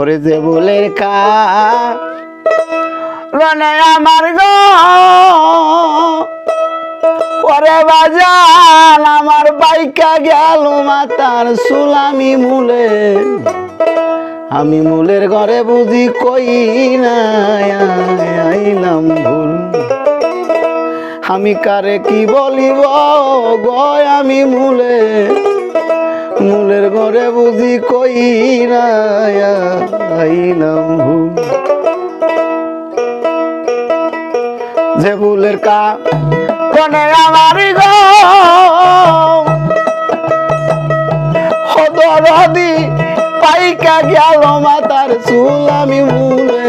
ওরে যে বলের কা। রনে আমার গো। ওরে বাজান, আমার বাইকা গেল মাতার সুলামি মূলে। আমি মূলের ঘরে বুঝি কই আইলাম ভুল। আমি কারে কি বলিব গয় আমি মূলে। ঘরে বুঝি কই না আইলাম ভুল যে ভুলের কা কোনে আমার গো। হদরদি পাইকা গেল মাতার চুল আমি মূলে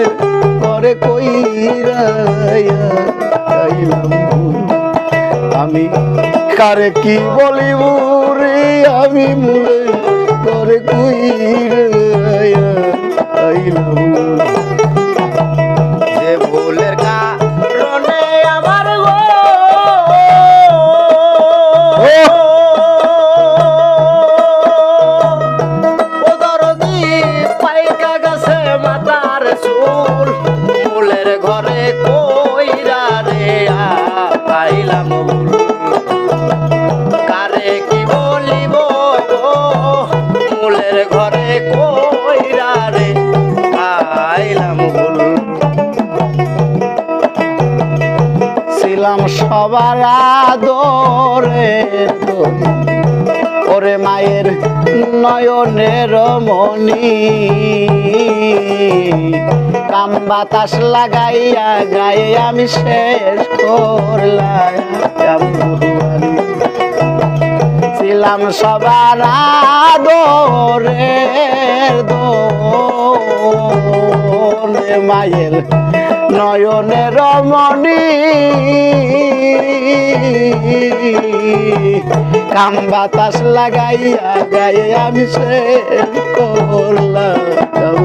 করে কই আমি কারে কি বলিব রে, আমি মূলে করে কুইর আইলাম ছিলাম সবার আদরে ওরে মায়ের নয়নের মনি কাম বাতাস লাগাইয়া গায়ে আমি শেষ করলাম। ছিলাম সবার আদরে দোনে মায়ের নয়নের রমণী কাম বাতাস লাগাইয়া গায়ে আমি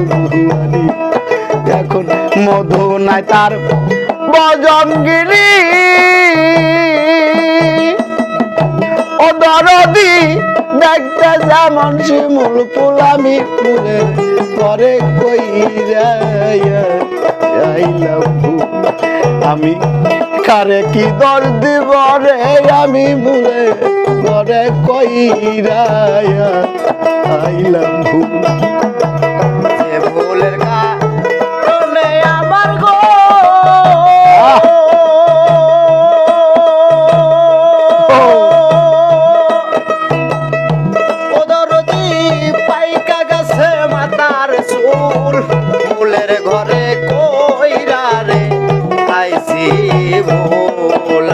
বুহারি। এখন মধু নাই তার বজঙ্গিনী ও দরদি, দেখতে যেমন শিমুল ফুল আমি ফুলের আইলাম আমি কারে কি দর দিব রে? আমি মুরে মরে কইরা আইলাম ভুল ভুলের কারণে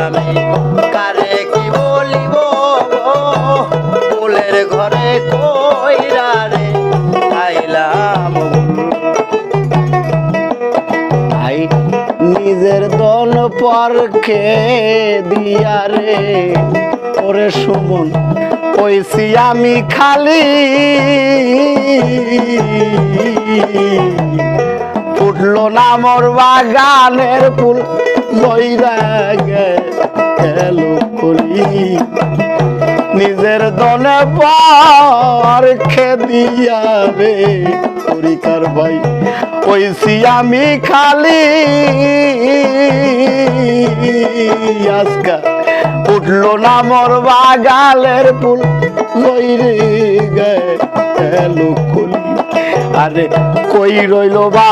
আমি কি বলিব? ফুলের ঘরে কইরা রে দন পরকে দিয়া রে। ওরে সুমন আমি খালি। ফুটলো না মোর বাগানের ফুল নিজের দনে পর খেদিয়া রে করিকার ভাই ওইসি আমি খালি আজকা উঠল না মোর বাগালের ফুল। লইরে গেল কলি আরে কই রইল বা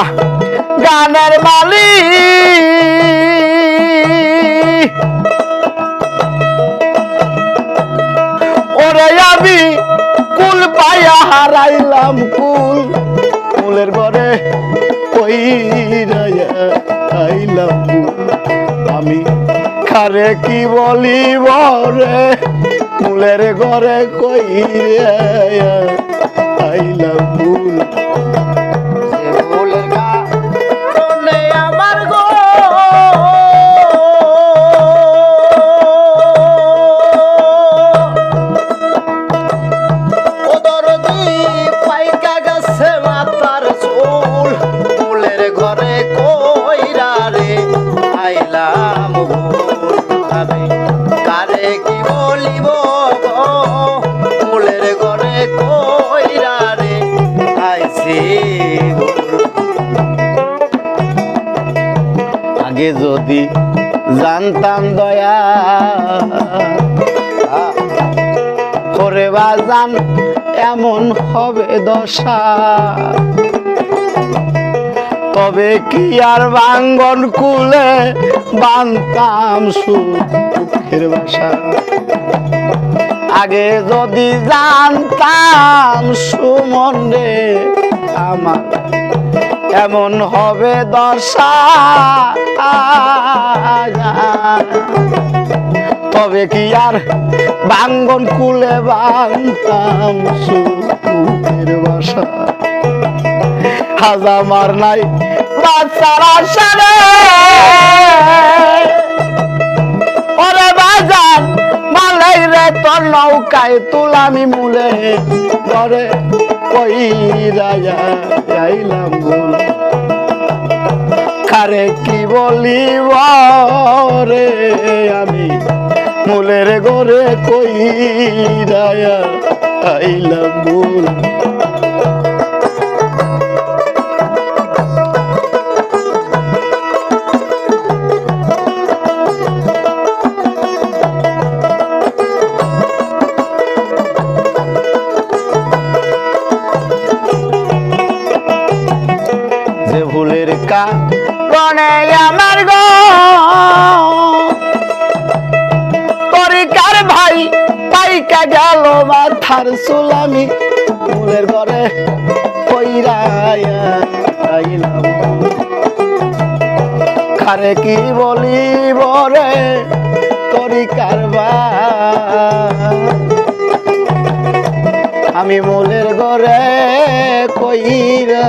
গানের মালিক? ওরে আমি কুল পাইয়া হারাইলাম কুল। কুলের ঘরে আমি খারে কি বলিব রে? মুলের ঘরে কই আইলাম কুল। যদি জানতাম দয়া। করে বা বাজান, এমন হবে দশা। তবে কি আর বাঙ্গন কুলে বানতাম সুখের বাসা? আগে যদি জানতাম সুমন আমার এমন হবে দশা। তবে কি আর বাঙ্গন কুলে বানতাম সুখের বাসা? হাজামার নাই বাচ্চার আশা রে ওরে বাজার মালাই রে তোর নৌকায় তুলামি মুলে ধরে কই রাজা যাইলাম খারে কি বলিব রে আমি? মুলের ঘরে কই রাজা আইলাম কারণে আমার গো। তরিকার ভাই, পাইকা গেল মাথার সুলামি। ভুলের ঘরে কইরাইলাম খারে কি বলিব রে তরিকার আমি মোলের ঘরে কইরা